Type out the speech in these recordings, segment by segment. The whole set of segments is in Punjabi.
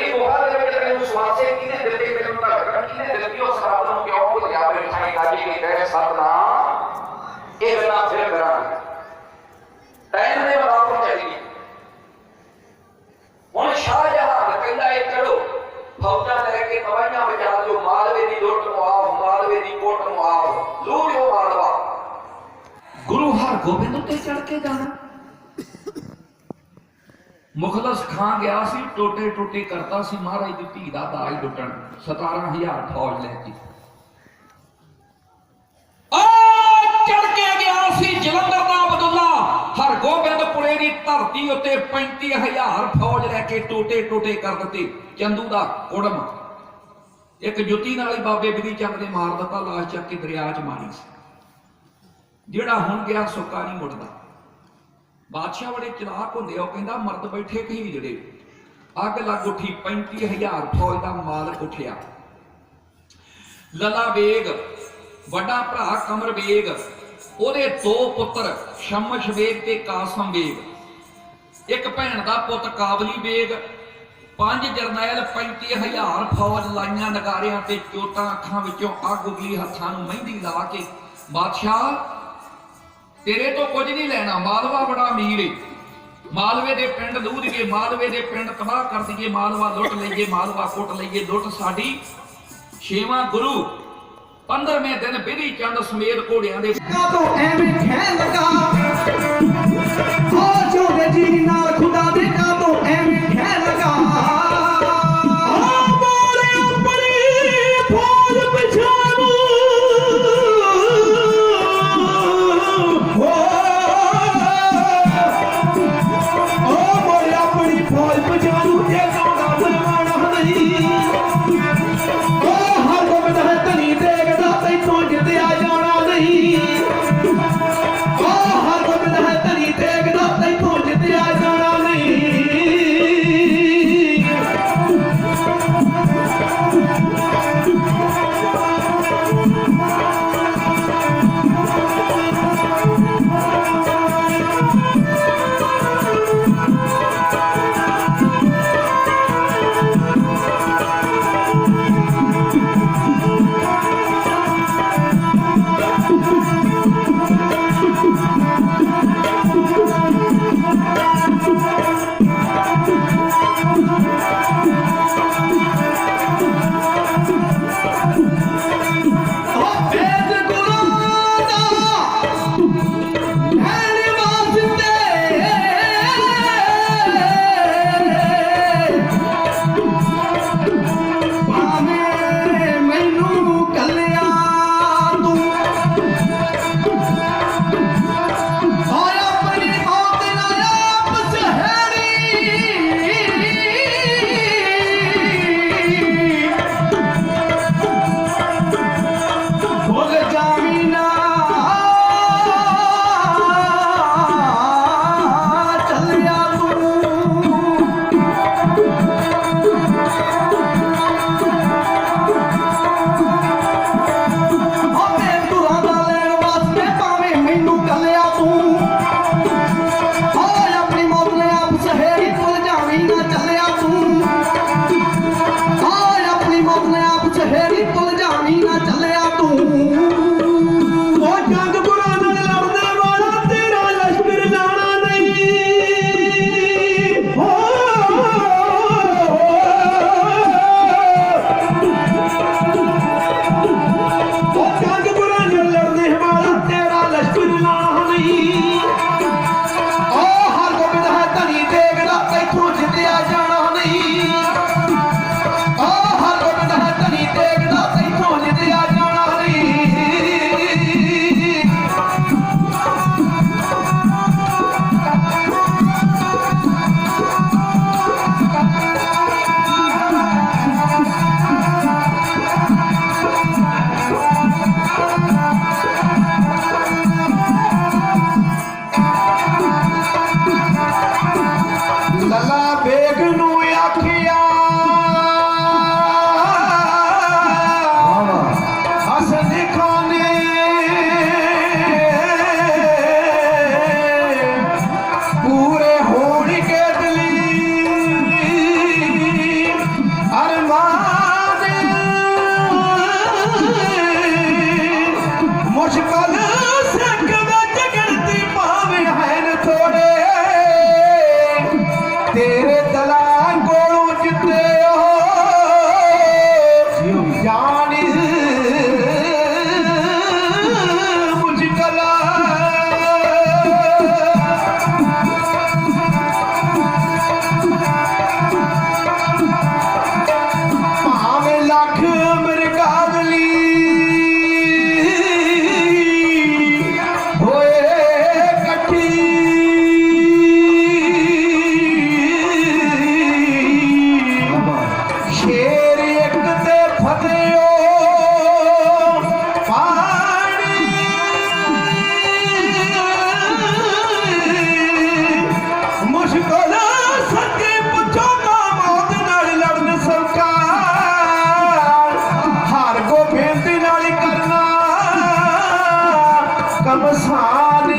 ਮੇਰੀ ਗੁਹਾ ਦੇ ਵਿੱਚ ਤੈਨੂੰ ਸਵਾਸੇ ਕਿਹਨੇ ਦਿੱਤੇ ਮੈਨੂੰ ਧੜਕਣ ਕਿਹਨੇ ਦਿੱਤੀ ਉਸ ਰੱਬ ਨੂੰ ਕਿਉਂ ਭੁੱਲ ਗਿਆ ਮੇਰੇ ਸਾਈਂ ਗੱਜ ਕੇ ਕਹੇ ਸਤਨਾਮ ਇਹ ਗੱਲਾਂ ਫਿਰ ਕਰਾਂਗੇ ਟਾਈਮ ਦੇ ਬਰਾਬਰ ਚਾਹੀਦੀ ਹੁਣ ਸ਼ਾਹਜਹਾਨ ਕਹਿੰਦਾ ਇਹ ਚਲੋ ਫੌਜਾਂ ਲੈ ਕੇ ਤਵਾਈਆਂ ਬਚਾ ਲਿਓ ਮਾਲਵੇ ਦੀ ਲੁੱਟ ਮੁਆਫ ਮਾਲਵੇ ਦੀ ਕੋਟ ਮੁਆਫ ਲੂੜਿਓ ਮਾਲਵਾ ਗੁਰੂ ਹਰਗੋਬਿੰਦ ਉੱਤੇ ਚੜ ਕੇ ਜਾਣਾ ਮੁਖਲਸ ਖਾਂ ਗਿਆ ਸੀ, ਟੋਟੇ ਟੋਟੇ ਕਰਦਾ ਸੀ ਮਹਾਰਾਜ ਦੀ ਧੀ ਦਾ ਦਾਜ ਲੁੱਟਣ। 17000 ਫੌਜ ਲੈ ਕੇ। ਆ ਚੜ ਕੇ ਗਿਆ ਸੀ ਜਲੰਧਰ ਦਾ ਅਬਦੁੱਲਾ। ਹਰਗੋਬਿੰਦਪੁਰੇ ਦੀ ਧਰਤੀ ਉੱਤੇ 35000 ਫੌਜ ਲੈ ਕੇ ਟੋਟੇ ਟੋਟੇ ਕਰ ਦਿੱਤੇ। ਚੰਦੂ ਦਾ ਕੁੜਮ ਇੱਕ ਜੁੱਤੀ ਨਾਲ ਹੀ ਬਾਬੇ ਬਿਧੀ ਚੰਦ ਨੇ ਮਾਰ ਦਿੱਤਾ, ਲਾਸ਼ ਚੱਕ ਕੇ ਦਰਿਆ 'ਚ ਮਾਰੀ ਸੀ। ਜਿਹੜਾ ਹੁਣ ਗਿਆ ਸੁੱਕਾ ਨਹੀਂ ਮੁੜਦਾ ਬਾਦਸ਼ਾਹ ਬੜੇ ਚਲਾਕ ਹੁੰਦੇ ਆ, ਉਹ ਕਹਿੰਦਾ ਮਰਦ ਬੈਠੇ ਕਹੀ ਜਿਹੜੇ? ਅੱਗ ਲੱਗ ਉੱਠੀ 35000 ਫੌਜ ਦਾ ਮਾਲ ਉੱਠਿਆ। ਲਲਾ ਬੇਗ, ਵੱਡਾ ਭਰਾ ਕਮਰ ਬੇਗ, ਉਹਦੇ ਦੋ ਪੁੱਤਰ, ਸ਼ਮਸ਼ ਬੇਗ ਤੇ ਕਾਸਮ ਬੇਗ। ਇੱਕ ਭੈਣ ਦਾ ਪੁੱਤ ਕਾਬਲੀ ਬੇਗ, ਪੰਜ ਜਰਨੈਲ 35000 ਫੌਜ ਲਾਈਆਂ ਨਗਾਰਿਆਂ ਤੇ ਚੋਟਾਂ ਅੱਖਾਂ ਵਿੱਚੋਂ ਅੱਗ ਉਗਲੀ ਹੱਥਾਂ ਨੂੰ ਮਹਿੰਦੀ ਲਾ ਕੇ, ਬਾਦਸ਼ਾਹ ਤੇਰੇ ਤੋਂ ਕੁਝ ਨਹੀਂ ਲੈਣਾ। ਮਾਲਵਾ ਬੜਾ ਅਮੀਰ ਏ। ਮਾਲਵੇ ਦੇ ਪਿੰਡ ਲੂਧ ਕੇ ਮਾਲਵੇ ਦੇ ਪਿੰਡ ਤਬਾਹ ਕਰ ਦਈਏ, ਮਾਲਵਾ ਲੁੱਟ ਲਈਏ, ਮਾਲਵਾ ਕੁੱਟ ਲਈਏ। ਲੁੱਟ ਸਾਡੀ ਛੇਵਾਂ ਗੁਰੂ। 15ਵੇਂ ਦਿਨ ਬਿਧੀ ਚੰਦ ਸਮੇਤ ਘੋੜਿਆਂ ਦੇ ਤੋਂ ਐਵੇਂ ਕਹਿ ਲਗਾ। ਹੋ ਜੋਗੇ ਜੀ ਨਾਲ Tala. ਕਮਸਾਨ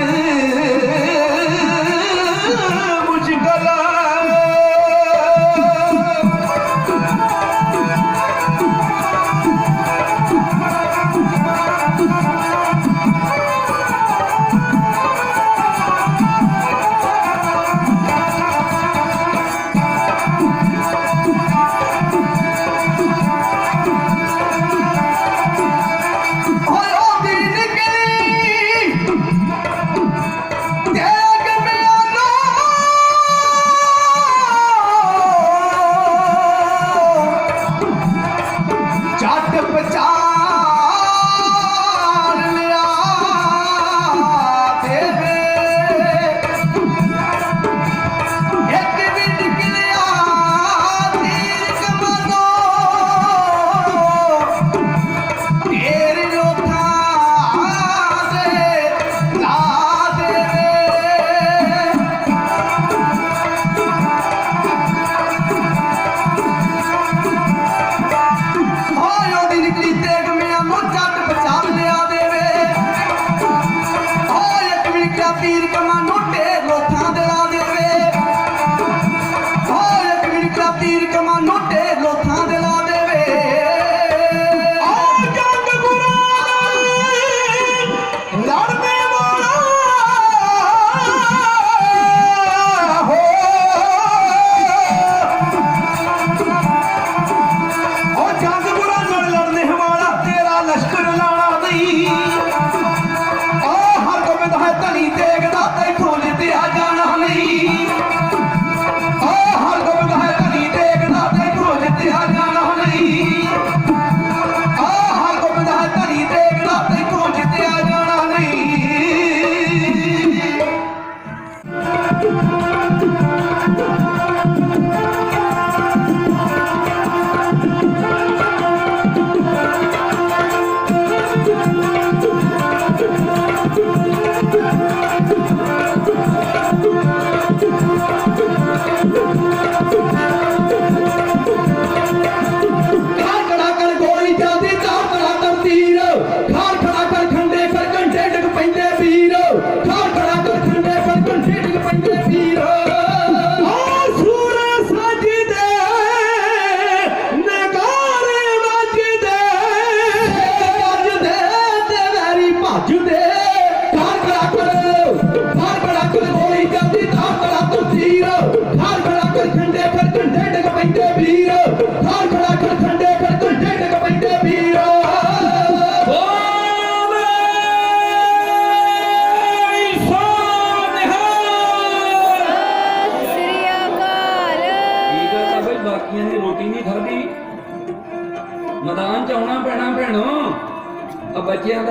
no te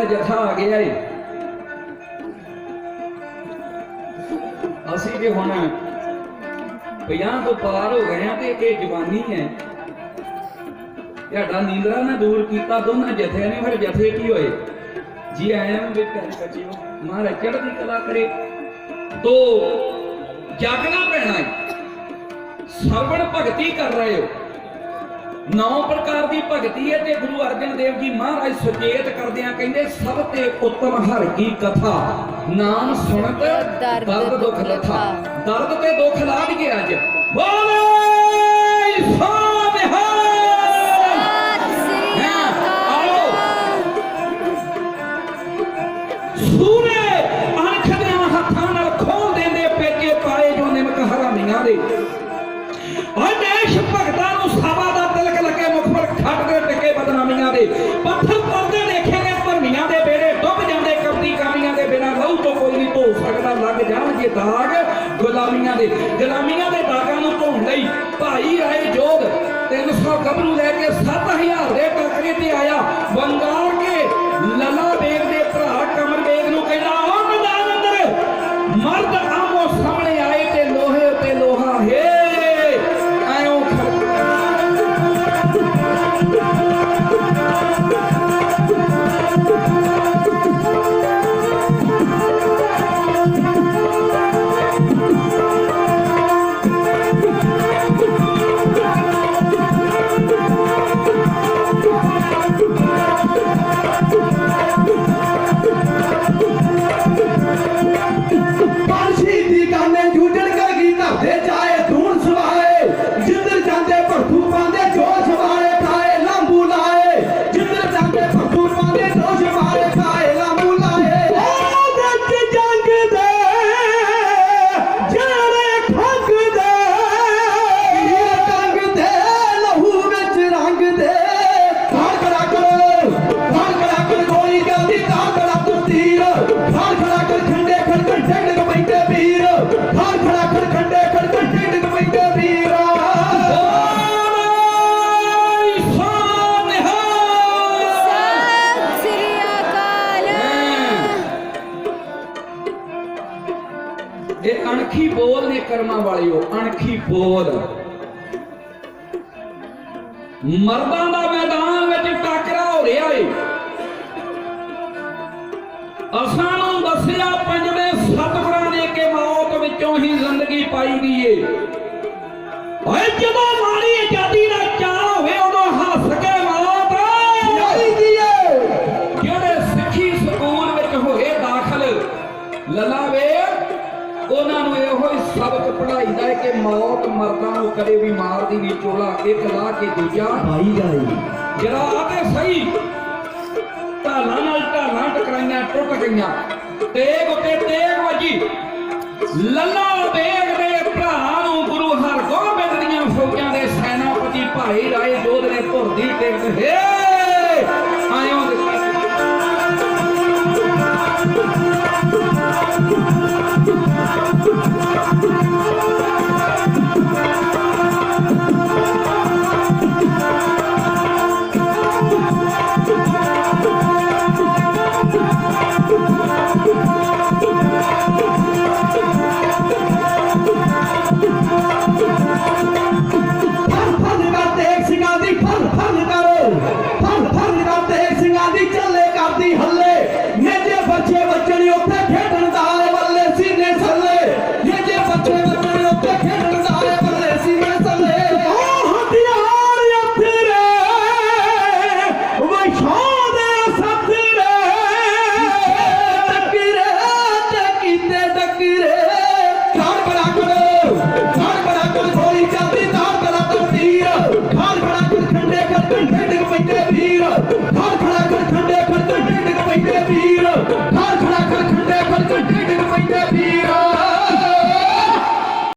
ਦਾ ਜਥਾ ਆ ਗਿਆ ਏ। ਅਸੀਂ ਜੇ ਹੁਣ 50 ਤੋਂ ਪਾਰ ਹੋ ਗਏ ਆ ਤੇ ਇਹ ਜਵਾਨੀ ਹੈ। ਤੁਹਾਡਾ ਨੀਂਦਰਾ ਨਾ ਦੂਰ ਕੀਤਾ, ਦੋਨਾਂ ਜਥੇ ਨੇ, ਫਿਰ ਜਥੇ ਕੀ ਹੋਏ? ਜੀ ਆਇਆ ਮੈਂ ਵਿਕਰ ਕਚਿਓ ਮਹਾਰਾਜ ਚੜ੍ਹਦੀ ਕਲਾ ਕਰੇ। ਤੋ ਜਾਗਣਾ ਪੈਣਾ ਹੈ ਸਰਵਣ ਭਗਤੀ ਕਰ ਰਹੇ ਹੋ। ਨੌ ਪ੍ਰਕਾਰ ਦੀ ਭਗਤੀ ਹੈ ਤੇ ਗੁਰੂ ਅਰਜਨ ਦੇਵ ਜੀ ਮਹਾਰਾਜ ਸੁਚੇਤ ਕਰਦਿਆਂ ਕਹਿੰਦੇ ਸਭ ਤੇ ਉੱਤਮ ਹਰ ਕੀ ਕਥਾ ਨਾਮ ਸੁਣਤ ਦਰਦ ਦੁੱਖ ਲਥਾ। ਦਰਦ ਤੇ ਦੁੱਖ ਲਾਭ ਗਿਆ ਅੱਜ? ਬੋਲੇ ਸੋ ਭਾਈ ਆਏ ਜੋਧ 300 ਗੱਭਰੂ ਲੈ ਕੇ 7000 ਦੇ ਟੱਕਰੇ ਤੇ ਆਇਆ। ਬੰਗਾਲ ਕੇ ਲਲਾ ਕਰਮਾਂ ਵਾਲਿਓ, ਅਣਖੀ ਬੋਲ ਮਰਦਾਂ ਦਾ ਮੈਦਾਨ ਵਿੱਚ ਟਾਕਰਾ ਹੋ ਰਿਹਾ ਏ। ਅਸਾਂ ਨੂੰ ਦੱਸਿਆ, ਪੰਜਵੇਂ ਸਤਿਗੁਰਾਂ ਨੇ ਕਿ ਮੌਤ ਵਿੱਚੋਂ ਹੀ ਜ਼ਿੰਦਗੀ ਪਾਈ ਗਈ ਏ। ਓਏ ਜਦੋਂ ਮਾਰੀ ਆਜ਼ਾਦੀ ਕਦੇ ਵੀ ਮਾਰਦੀ ਨਹੀਂ ਚੋਲਾ ਇੱਕ ਲਾ ਕੇ ਦੂਜਾ। ਭਾਈ ਜਾਈ। ਜਿਹੜਾ ਆ ਤੇ ਸਹੀ ਢਾਲਾਂ ਨਾਲ ਢਾਲਾਂ ਟਕਰਾਈਆਂ ਟੁੱਟ ਗਈਆਂ। ਤੇਗ ਉੱਤੇ ਤੇਗ ਵੱਜੀ। ਲੱਲਾ ਬੇਗ ਦੇ ਭਰਾ ਨੂੰ ਗੁਰੂ ਹਰਗੋਬਿੰਦ ਦੀਆਂ ਫੌਜਾਂ ਦੇ ਸੈਨਾਪਤੀ ਭਾਈ ਰਾਏ ਜੋਧ ਨੇ ਧੁਰਦੀ ਟੇਕ ਹੇ! ਆਇਓ